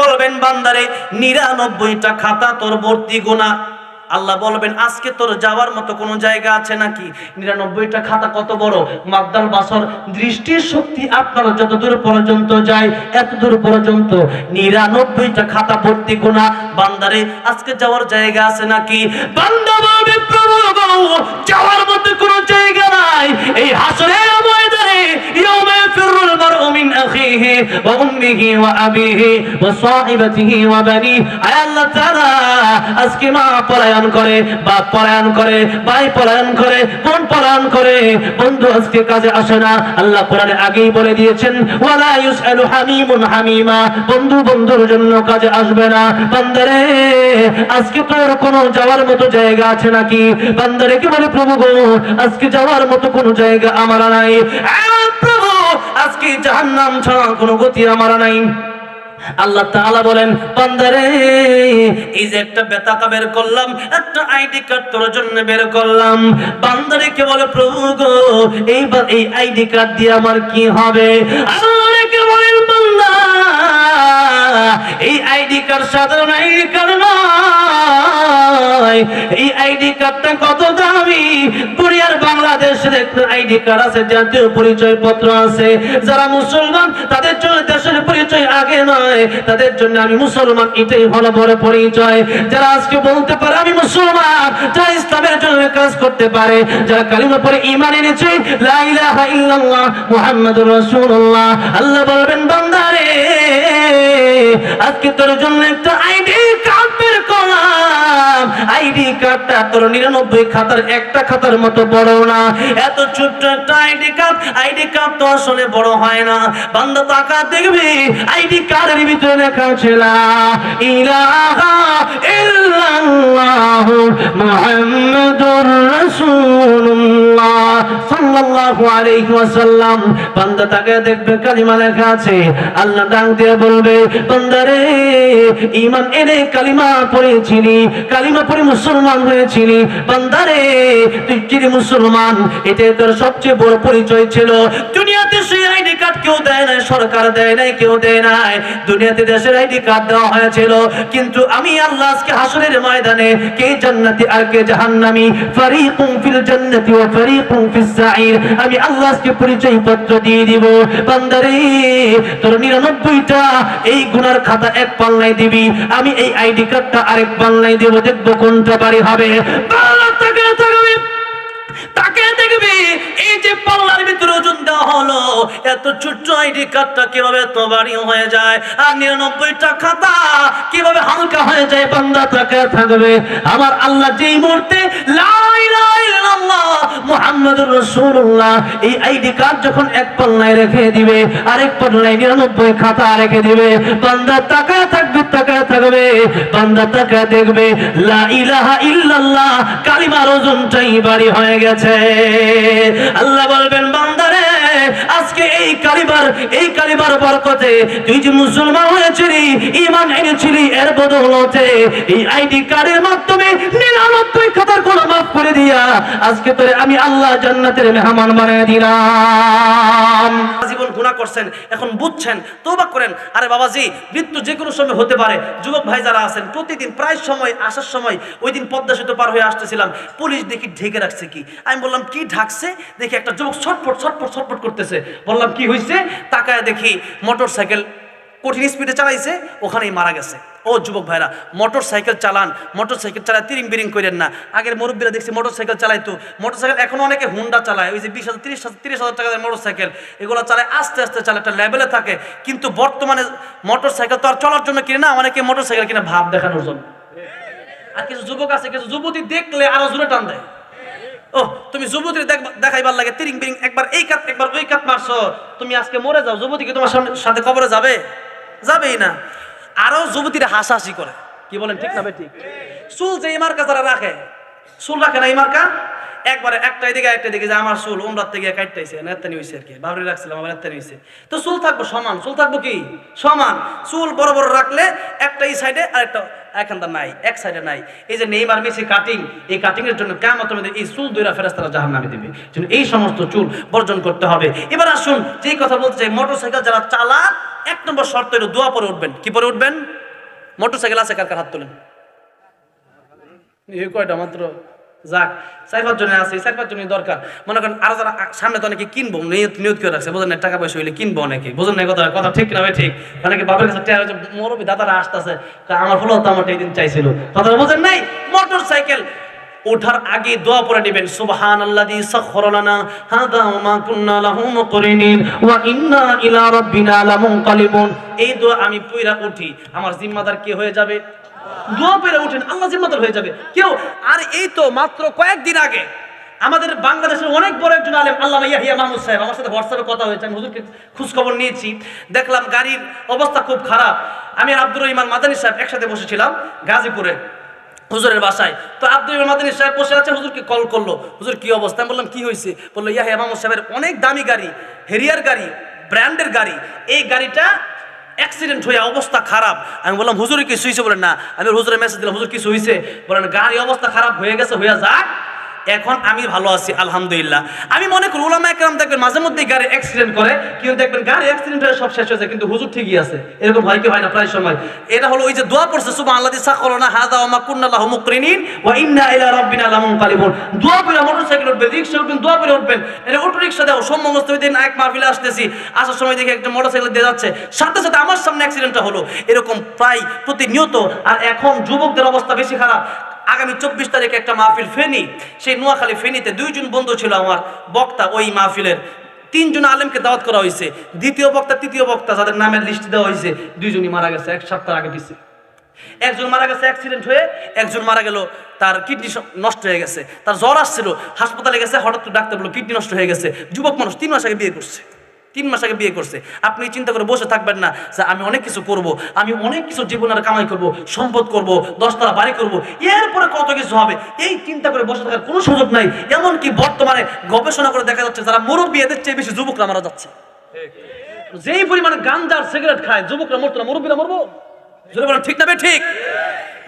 বলবেন, বান্দারে, নিরানব্বইটা খাতা তোর ভর্তি গোনা আল্লাহ বলবেন, আজকে তোর যাওয়ার মতো কোনো জায়গা আছে নাকি? নিরানব্বইটা খাতা কত বড়? মাদ্দাল বাসর, দৃষ্টির শক্তি আপনার যত দূর পর্যন্ত যায়, এত দূর পর্যন্ত। নিরানব্বইটা খাতা ভর্তি গোনা বান্দারে, আজকে যাওয়ার জায়গা আছে নাকি? বান্দা বলবে, প্রভু ওয়া সাহিবাতিহি ওয়া বানি আয় আল্লাহ তাআলা, আজকে মা পলায়ন করে, বাপ পলায়ন করে, ভাই পলায়ন করে, বোন পলায়ন করে। বন্ধু আজকে কাজে আসে না। আল্লাহ কোরআনে আগেই বলে দিয়েছেন, ওয়ালা ইউসআলু হামিমুন হামিমা। বন্ধু বন্ধুর জন্য কাজে আসবে না। বান্দারে, আজকে তোর কোনো যাওয়ার মতো জায়গা আছে নাকি? বান্দারে কি বলে, প্রভু গো, আজকে যাওয়ার মতো কোনো জায়গা আমার নাই। প্রভু আজকে জাহান্নাম ছাড়া কোনো গতি আমার নাই। আল্লাহ তাআলা বলেন, বান্দারে, এই যে একটা বেতাকা বের করলাম, একটা আইডি কার্ড তোর জন্য বের করলাম। বান্দারে কে বলে, প্রভু গো, এইবার এই আইডি কার্ড দিয়ে আমার কি হবে? আল্লাহ কে বলেন, বান্দা, এই আইডি কার্ড সাধারণ আইডি কার্ড নয় এই আইডি কার্ডটা কত দামি? কোরিয়ার বাংলাদেশের একটা আইডি কার্ড আছে, জাতীয় পরিচয় পত্র আছে। যারা মুসলমান, তাদের জন্য দেশের পরিচয় আগে নয়। তাদের জন্য আমি মুসলমান, এটাই হলো বড় পরিচয়। যারা আজকে বলতে পারে, আমি মুসলমান যারা ইসলামের জন্য কাজ করতে পারে। যারা কালিমা পরে ঈমান এনেছে, লা ইলাহা ইল্লাল্লাহ মুহাম্মাদুর রাসূলুল্লাহ আল্লাহ বলবেন, বান্দারে, আজকে তোর জন্য একটা আইডি কার্ড বের করলাম। আইডি কার্ডটা তোর নিরানব্বই খাতার একটা খাতার মতো বড় না। এত ছোট্ট একটা আইডি কার্ড আইডি কার্ড তো আসলে বড় হয় না। বান্দা টাকা দেখবি, আইডি কার্ডের ভিতরে লেখা ছিল ইলাহা ইল্লাল্লাহু মুহাম্মাদুর রাসূলুল্লাহ সাল্লাল্লাহু আলাইহি ওয়াসাল্লাম। বান্দা তাকে দেখবে, কালিমা লেখা আছে। আল্লাহ ডাক দিয়ে বলবে বান্দারে ঈমান এনে কালিমা পড়েছিলি, কালিমা পড়ে মুসলমান হয়েছিলি। বান্দারে, তুই চিনি মুসলমান? এটাই তোর সবচেয়ে বড় পরিচয় ছিল, দুনিয়াতে সেই আইডি কার্ড কেউ দেয় নাই, সরকার দেয় নাই, কেউ দেয় নাই। দুনিয়াতে দেশের আইডি কার্ড দেওয়া হয়েছিল, কিন্তু আমি আল্লাহ আজকে হাসরের ময়দানে, কে জান্নাতি আর কে জাহান্নামী? ফারিকুম ফিল জান্নাতি ওয়া ফারিকুম ফিস সাঈর। আমি আল্লাহ আজকে পরিচয় পত্র দিয়ে দিব। বান্দারে, তোর নিরানব্বইটা এই গুনার খাতা এক পাল্লায় দিবি। আমি এই আইডি কার্ডটা আরেক পাল্লায় দেব। দেখব বাড়ি হবে। তাকে দেখবি। এই যে পাল্লার ভিতরে ওজন দেওয়া হলো, এত ছোট্ট আইডি কার্ডটা কীভাবে এত হয়ে যায়? আর নিরানব্বইটা খাতা কীভাবে হালকা হয়ে যায়? বান্দা তাকে থাকবে। আমার আল্লাহ যেই মুহূর্তে লাই লাই মুহাম্মাদুর রাসূলুল্লাহ, এই আইডি কার্ড যখন এক পাল্লায় রেখে দিবে, আরেক পাল্লায় নিরানব্বই খাতা রেখে দিবে, বান্দা তাকায় থাকবে তাকায় থাকবে, বান্দা তাকায় দেখবে, লা ইলাহা ইল্লাল্লাহ, কালিমার ওজনটাই বাড়ি হয়ে গেছে। আল্লাহ বলবেন, বান্দারে আজকে এই কালিবার এই কালিবার বরকতে তুই যে মুসলমান হয়েছিলি ইমান এনেছিলি, এর বদৌলতে এই আইডি কার্ডের মাধ্যমে নিরানব্বই খাতার কোনো মাফ করে দিয়া আজকে তোরে আমি আল্লাহ জান্নাতের মেহমান বানিয়ে দিলাম। জীবন গুণা করছেন, এখন বুঝছেন তৌবা করেন। আরে বাবাজি মৃত্যু যে কোনো সময় হতে পারে। যুবক ভাই যারা আছেন, প্রতিদিন প্রায় সময় আসার সময় ওই দিন পদ্মা সেতু পার হয়ে আসতেছিলাম। পুলিশ দেখি ঢেকে রাখছে কি? আমি বললাম, কি ঢাকছে? দেখি একটা যুবক ছটফট ছটফট ছটফট করতেছে। বললাম, কি হয়েছে তাকায় দেখি মোটর সাইকেল কঠিন স্পিডে চালাইছে, ওখানেই মারা গেছে। ও যুবক ভাইরা মোটর সাইকেল চালান মোটর সাইকেল চালায় তিরিং বিরিং করেন না। আগের মুরব্বীরা দেখছি মোটর সাইকেল চালাইতো। মোটর সাইকেল এখন অনেকে হুন্ডা চালায়, ওই যে বিশ হাজার, তিরিশ হাজার তিরিশ হাজার টাকা মোটর সাইকেল এগুলো চালায় আস্তে আস্তে চালায়, একটা লেভেলে থাকে। কিন্তু বর্তমানে মোটর সাইকেল তো আর চলার জন্য কিনে না, অনেকে মোটর সাইকেল কিনে ভাব দেখানোর জন্য। আর কিছু যুবক আছে, কিছু যুবতী দেখলে আরও জোরে টান দেয়। ও তুমি যুবতীর দেখ- দেখাইবার লাগে, তিরিং বিরিং একবার এই কাত, একবার ওই কাত মারছো। তুমি আজকে মরে যাও, যুবতী কি তোমার সাথে কবরে যাবে? যাবেই না। আরও যুবতীরা হাসাহাসি করে। কি বলেন, ঠিক না ঠিক? চুল যে ইমার্কা যারা রাখে, চুল রাখে না ইমার্কা একবারে একটা দিকে একটা দিকে যে আমার চুল উমরার থেকে কাটতেছে নেতানি হয়েছে আর কি। বাবরি রাখছিলাম আমার নেতানি হয়েছে তো চুল থাকব সমান, চুল থাকব কি? সমান। চুল বড় বড় রাখলে একটা এই সাইডে আর একটা এখানটা নাই, এক সাইডে নাই। এই যে নেইমার মেসি কাটিং এই কাটিং এর জন্য কেমন মধ্যে এই চুল দুইরা ফেরাস্তারা জাহান নামে দিবে এই সমস্ত চুল বর্জন করতে হবে। এবার আসুন, যেই কথা বলতে চাই মোটরসাইকেল যারা চালান, এক নম্বর শর্ত হলো দোয়া পরে উঠবেন। কি পরে উঠবেন? মোটর সাইকেল আছে কার কার হাত তোলেন? এই কয়টা মাত্র? যাক চার পাঁচ আছে চার পাঁচ দরকার। মনে করেন আরও যারা সামনে তো অনেকে কিনবো, নিয়ত নিয়ত করে রাখছে, বোঝেন টাকা পয়সা হইলে কিনবো অনেকে, বোঝেন না কথা কথা ঠিক না ঠিক? অনেকে বাবার কাছে টাকা হচ্ছে মরবি দাদারা আসতেছে আমার ফলো তো আমার দিন চাইছিল। কথাটা বোঝেন নাই? মোটর সাইকেল ওঠার আগে দোয়া পড়ে নেবেন সুবহান আল্লাযী সাখখারা লানা, হাদা ওয়া মা কুন্না লাহু মুকরিনিন, ওয়া ইন্না ইলা রাব্বিনা লামুনকালিবুন। এই দোয়া আমি পুইরা উঠি, আমার জিম্মাদার কে হয়ে যাবে? দোয়া পেরে উঠেন আল্লাহ জিম্মাদার হয়ে যাবে। কেউ আর এই তো মাত্র কয়েকদিন আগে আমাদের বাংলাদেশের অনেক বড় একজন আলেম, আল্লামা ইয়াহিয়া মাহমুদ সাহেব, আমার সাথে হোয়াটসঅ্যাপে কথা হয়েছে, আমি হুজুরকে খোঁজ খবর নিয়েছি। দেখলাম গাড়ির অবস্থা খুব খারাপ। আমি আব্দুর রহিমান মাদানী সাহেব একসাথে বসেছিলাম গাজীপুরে, হুজুরের বাসায়। তো আব্দুল মাদানী সাহেব বসে আছে, হুজুরকে কল করল। হুজুর, কি অবস্থা? আমি বললাম, কি হয়েছে? বলল, ইয়াহিয়া মাহমুদ সাহেবের অনেক দামি গাড়ি হেরিয়ার গাড়ি ব্র্যান্ডের গাড়ি। এই গাড়িটা অ্যাক্সিডেন্ট হয়ে অবস্থা খারাপ। আমি বললাম, হুজুরে, কিছু হয়েছে বলেন, না। আমি হুজুরে মেসেজ দিলাম, হুজুর, কিছু হয়েছে বলেন, গাড়ি অবস্থা খারাপ হয়ে গেছে হয়ে যাক। এখন আমি ভালো আছি, আলহামদুলিল্লাহ। আমি মনে করি ওলামা একরাম দেখবেন মাঝে মধ্যে গাড়ি অ্যাক্সিডেন্ট করে, কিন্তু দেখবেন গাড়ি অ্যাক্সিডেন্ট হয়ে সব শেষ হয়েছে কিন্তু হুজুর ঠিকই আছে। এরকম হয় কি হয় না? প্রায় সময়। এটা হলো ওই যে দোয়া পড়ছে সুবহান আল্লাহ সাখরনা হাদা ওয়া মা কুন্না লাহু মুকরিনিন ওয়া ইন্না ইলা রাব্বিনা লামুনকালিবুন দোয়া করে মোটরসাইকেল উঠবেন রিকশা উঠবেন, দোয়া করে উঠবেন। এটা অটো রিকশা দাও সোমমঙ্গল থেকে দিন এক মাহফিলে আসতেছি, আসার সময় দেখি একটা মোটরসাইকেল দিয়ে যাচ্ছে। সাথে সাথে আমার সামনে অ্যাক্সিডেন্টটা হলো। এরকম প্রায় প্রতিনিয়ত। আর এখন যুবকদের অবস্থা বেশি খারাপ। আগামী চব্বিশ তারিখে একটা মাহফিল ফেনী। সেই নোয়াখালী ফেনীতে দুইজন বন্ধু ছিল আমার, বক্তা ওই মাহফিলের। তিনজন আলেমকে দাওয়াত করা হয়েছে। দ্বিতীয় বক্তা, তৃতীয় বক্তা, যাদের নামের লিস্ট দেওয়া হয়েছে, দুইজনই মারা গেছে, এক সপ্তাহ আগে পিছিয়ে একজন মারা গেছে অ্যাক্সিডেন্ট হয়ে, একজন মারা গেল, তার কিডনি নষ্ট হয়ে গেছে। তার জ্বর আসছিল, হাসপাতালে গেছে, হঠাৎ ডাক্তার বলল কিডনি নষ্ট হয়ে গেছে। যুবক মানুষ তিন মাস আগে বিয়ে করছে। তিন মাস আগে বিয়ে করছে। আপনি চিন্তা করে বসে থাকবেন না যে আমি অনেক কিছু করব, আমি অনেক কিছু জীবনের কামাই করব, সম্পদ করব, দশতলা বাড়ি করব, এরপরে কত কিছু হবে? এই চিন্তা করে বসে থাকার কোনো সুযোগ নাই। এমনকি বর্তমানে গবেষণা করে দেখা যাচ্ছে যারা মুরব্বী এদের চেয়ে বেশি যুবকরা মারা যাচ্ছে। যেই পরিমাণে গাঞ্জার সিগারেট খায়, যুবকরা মরতো না, মুরব্বীরা মরবো? ঠিক না ঠিক?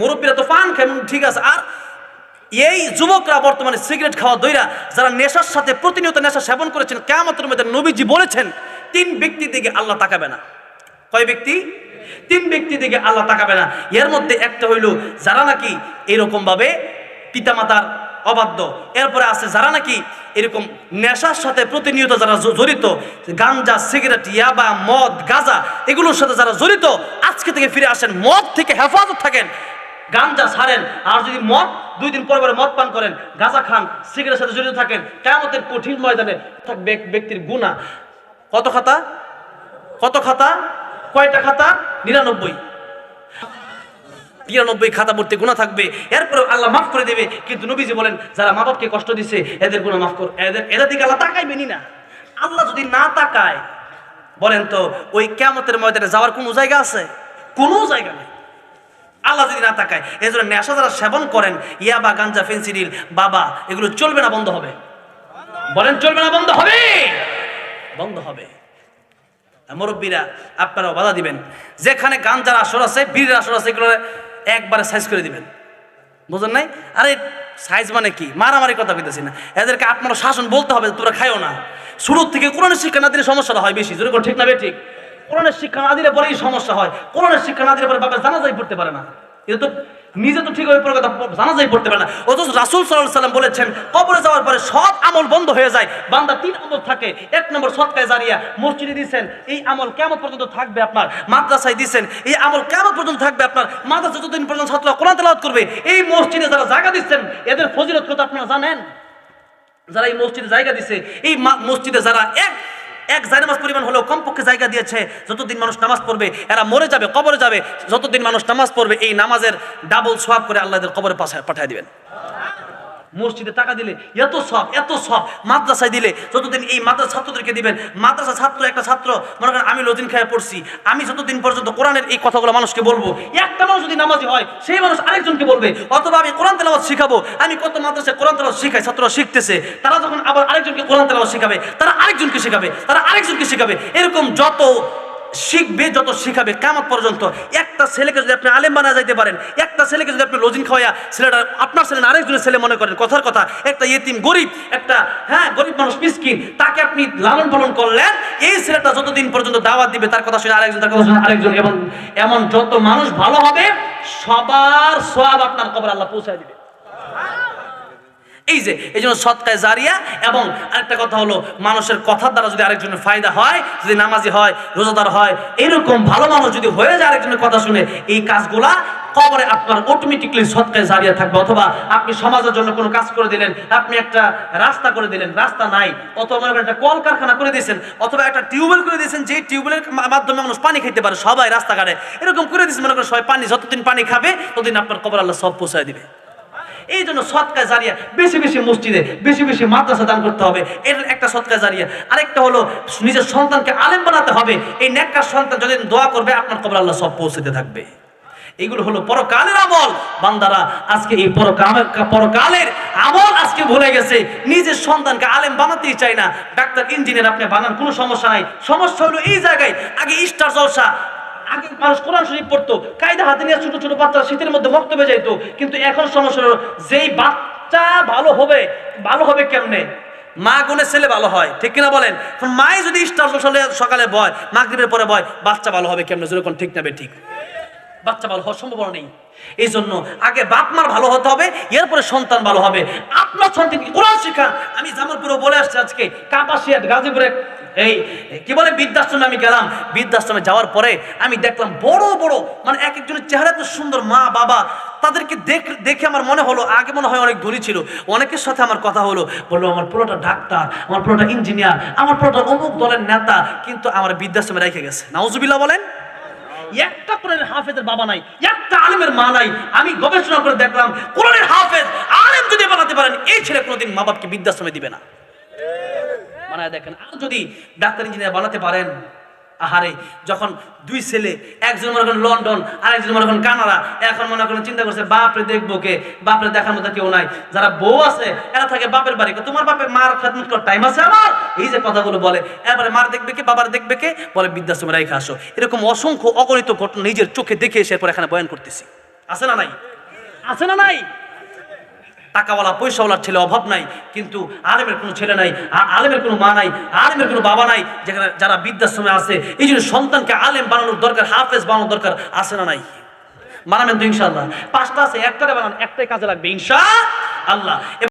মুরব্বীরা তো পান খায় ঠিক আছে। আর এই যুবকরা বর্তমানে সিগারেট খাওয়া দইরা, যারা নেশার সাথে প্রতিনিয়ত নেশা সেবন করেছেন কেমতের মধ্যে নবীজি বলেছেন, তিন ব্যক্তি দিকে আল্লাহ তাকাবে না। কয় ব্যক্তি? তিন ব্যক্তি দিকে আল্লাহ তাকাবে না। এর মধ্যে একটা হইল, যারা নাকি এরকম ভাবে পিতামাতার অবাধ্য। এরপরে আছে, যারা নাকি এরকম নেশার সাথে প্রতিনিয়ত যারা জড়িত, গাঞ্জা, সিগারেট, ইয়াবা, মদ, গাঁজা, এগুলোর সাথে যারা জড়িত, আজকে থেকে ফিরে আসেন, মদ থেকে হেফাজত থাকেন। গাঞ্জা ছাড়েন। আর যদি মদ, দুই দিন পরে পরে মদ পান করেন, গাঁজা খান, সিগারেটের সাথে জড়িত থাকেন কেমতের কঠিন ময়দানে ব্যক্তির গুণা কত খাতা? কত খাতা? কয়টা খাতা? নিরানব্বই। নিরানব্বই খাতা ভর্তি গুণা থাকবে। এরপরে আল্লাহ মাফ করে দেবে। কিন্তু নবীজি বলেন, যারা মা বাপকে কষ্ট দিছে, এদের গুণা মাফ কর এদের এদের দিকে আল্লাহ তাকাইবেনি না। আল্লাহ যদি না তাকায়, বলেন তো, ওই কেমতের ময়দানে যাওয়ার কোনো জায়গা আছে? কোনো জায়গা নেই। আল্লাহ যদি না তাকায় এই জন্য নেশা যারা সেবন করেন, ইয়াবা, গাঞ্জা, ফেন্সিডিল, বাবা, এগুলো চলবে না, বন্ধ হবে। বলেন, চলবে না, বন্ধ হবে? বন্ধ হবে। মুরব্বীরা, আপনারাও বাধা দিবেন। যেখানে গাঞ্জার আসর আছে বীরের আসর আছে এগুলো একবারে সাইজ করে দিবেন। বুঝলেন নাই? আরে সাইজ মানে কি? মারামারি কথা বলতেছি না। এদেরকে আপনারা শাসন বলতে হবে, তোমরা খাইও না। শুরুর থেকে কোরআনের শিক্ষা না দিলে সমস্যাটা হয় বেশি। যদি ঠিক না বে ঠিক? কোরআনের শিক্ষা না দিলে পরেই সমস্যা হয়। কোরআনের শিক্ষা না দিলে পরে বাবা জানাজাই পড়তে পারে না। এটা তো নিজে তো ঠিক পড়ে কথা জানাজাই পড়তে পারে না। অথচ রাসুল সাল্লাহ সাল্লাম বলেছেন, কবরে যাওয়ার পরে সব আমল বন্ধ হয়ে যায়। বান্দা তিন আমল থাকে। এক নম্বর সৎকায় জারিয়া মসজিদে দিচ্ছেন এই আমল কেমন পর্যন্ত থাকবে আপনার। মাদ্রাসায় দিচ্ছেন এই আমল কেমন পর্যন্ত থাকবে আপনার। মাদ্রাসা যতদিন পর্যন্ত ছাত্ররা কোরআন তেলাওয়াত করবে, এই মসজিদে যারা জায়গা দিচ্ছেন, এদের ফজিলত কথা আপনারা জানেন? যারা এই মসজিদে জায়গা দিছে, এই মসজিদে যারা এক এক জায়নামাজ পরিমাণ হলেও কমপক্ষে জায়গা দিয়েছে, যতদিন মানুষ নামাজ পড়বে, এরা মরে যাবে, কবরে যাবে, যতদিন মানুষ নামাজ পড়বে, এই নামাজের ডাবল সোয়াব করে আল্লাহদের কবরে পাঠায় পাঠিয়ে দিবেন। মসজিদে টাকা দিলে এত সব এত সব মাদ্রাসায় দিলে যতদিন এই মাদ্রাসা ছাত্রদেরকে দিবেন, মাদ্রাসা ছাত্র একটা ছাত্র, মনে করেন আমি লজিন খেয়ে পড়ছি, আমি যতদিন পর্যন্ত কোরআনের এই কথাগুলো মানুষকে বলব, একটা মানুষ যদি নামাজি হয়, সেই মানুষ আরেকজনকে বলবে, অথবা আমি কোরআন তেলাওয়াত শিখাবো, আমি কত মাদ্রাসায় কোরআন তেলাওয়াত শিখাই, ছাত্ররা শিখতেছে, তারা যখন আবার আরেকজনকে কোরআন তেলাওয়াত শিখাবে, তারা আরেকজনকে শিখাবে, তারা আরেকজনকে শিখাবে, এরকম যত শিখবে, যত শিখাবে কামত পর্যন্ত? একটা ছেলেকে যদি আপনি আলেম বানা যাইতে পারেন, একটা ছেলেকে যদি আপনি লজিন খাওয়াইয়া ছেলেটা, আপনার ছেলে আরেকজনের ছেলে মনে করেন, কথার কথা, একটা ইয়েতিম গরিব, একটা হ্যাঁ গরিব মানুষ মিসকিন, তাকে আপনি লালন পালন করলেন, এই ছেলেটা যতদিন পর্যন্ত দাওয়াত দিবে, তার কথা শুনে আরেকজন, তার কথা শুনে আরেকজন, এবং এমন যত মানুষ ভালো হবে, সবার সব আপনার কবর আল্লাহ পৌঁছায় দিবে। এই যে, এই জন্য সৎকায় জারিয়া এবং আরেকটা কথা হলো, মানুষের কথার দ্বারা যদি আরেকজনের ফায়দা হয়, যদি নামাজি হয়, রোজাদার হয়, এরকম ভালো মানুষ যদি হয়ে যায় আরেকজনের কথা শুনে, এই কাজগুলা কবরে আপনার অটোমেটিকলি সৎকায় জারিয়া থাকবে। অথবা আপনি সমাজের জন্য কোনো কাজ করে দিলেন, আপনি একটা রাস্তা করে দিলেন, রাস্তা নাই, অথবা একটা কলকারখানা করে দিয়েছেন, অথবা একটা টিউবওয়েল করে দিয়েছেন যে টিউবওয়েলের মাধ্যমে মানুষ পানি খেতে পারে, সবাই রাস্তাঘাটে, এরকম করে দিয়েছেন, মনে করেন সবাই পানি, যতদিন পানি খাবে, ততদিন আপনার কবর আল্লাহ সব পৌঁছায় দিবে। এই জন্য সৎকার জারিয়া বেশি বেশি মসজিদে, বেশি বেশি মাদ্রাসা দান করতে হবে। এর একটা সৎকার জারিয়া। আরেকটা হলো, নিজের সন্তানকে আলেম বানাতে হবে। এই নেককার সন্তান যদি দোয়া করবে, আপনার কবর আল্লাহ সব পৌঁছতে থাকবে। এইগুলো হলো পরকালের আমল। বান্দারা, আজকে এই পরকালের আমল আজকে ভুলে গেছে। নিজের সন্তানকে আলেম বানাতেই চায় না। ডাক্তার, ইঞ্জিনিয়ার, আপনি বানান, কোনো সমস্যা নাই। সমস্যা হলো এই জায়গায়, আগে স্টার জলসা আগে মানুষ কোরআন শরীফ পড়তো, কায়দা হাতে নিয়ে ছোট ছোট বাচ্চা শীতের মধ্যে বক্তব্যে যাইতো, কিন্তু এখন সমস্যা যেই বাচ্চা ভালো হবে ভালো হবে কেমনে? মা গুণের ছেলে ভালো হয়, ঠিক কিনা বলেন? মাই যদি স্টার সকালে বয়, মাগরিবের পরে বয়, বাচ্চা ভালো হবে কেমনে? যেরকম ঠিক না বে ঠিক বাচ্চা ভালো হওয়ার সম্ভাবনা নেই। এই জন্য আগে বাপ মার ভালো হতে হবে, এরপরে সন্তান ভালো হবে। আপনার সন্তানকে কোরআন শিখান আমি জামালপুরে বলে আসছি আজকে কাপাসিয়াট গাজীপুরে এই, কি বলে বৃদ্ধাশ্রমে আমি গেলাম। বৃদ্ধাশ্রমে যাওয়ার পরে আমি দেখলাম বড় বড় মানে এক একজনের চেহারা এত সুন্দর, মা, বাবা, তাদেরকে দেখ, দেখে আমার মনে হলো, আগে মনে হয় অনেক দূরই ছিল। অনেকের সাথে আমার কথা হলো, বলল, আমার পুরোটা ডাক্তার, আমার পুরোটা ইঞ্জিনিয়ার, আমার পুরোটা অমুক দলের নেতা, কিন্তু আমার বৃদ্ধাশ্রমে রেখে গেছে। নাউজুবিল্লাহ বলেন। একটা কোরআনের হাফেজের বাবা নাই, একটা আলেমের মা নাই। আমি গবেষণা করে দেখলাম, কোরআনের হাফেজ আলেম যদি বানাতে পারেন, এই ছেলে কোনোদিন মা বাপকে বৃদ্ধাশ্রমে দিবে না। মানে দেখেন। আর যদি ডাক্তার, ইঞ্জিনিয়ার বানাতে পারেন, আহারে, যখন দুই ছেলে, একজন মনে করেন লন্ডন আর একজন মনে করেন কানাডা, এখন মনে করেন চিন্তা করছে, বাপরে দেখব কে? বাপরে দেখার মতো কেউ নাই। যারা বউ আছে, এরা থাকে বাপের বাড়ি। তোমার বাপের মার খেদমত করার টাইম আছে আমার? এই যে কথাগুলো বলে, এবারে মার দেখবে কে, বাবার দেখবে কে? বলে, বৃদ্ধাশ্রমে রেখে আসো। এরকম অসংখ্য অগণিত ঘটনা নিজের চোখে দেখে এসে এরপর এখানে বয়ান করতেছি। আছে না নাই? আছে না নাই? টাকাওয়ালা পয়সাওয়ালার ছেলে অভাব নাই, কিন্তু আলেমের কোনো ছেলে নাই আলেমের কোনো মা নাই, আলেমের কোনো বাবা নাই, যেখানে যারা বৃদ্ধাশ্রমে আছে, এই জন্য সন্তানকে আলেম বানানোর দরকার, হাফেজ বানানোর দরকার আছে না নাই? মানাবেন তো ইনশাল্লাহ পাঁচটা আছে, একটারে বানান, একটাই কাজে লাগবে ইনশা আল্লাহ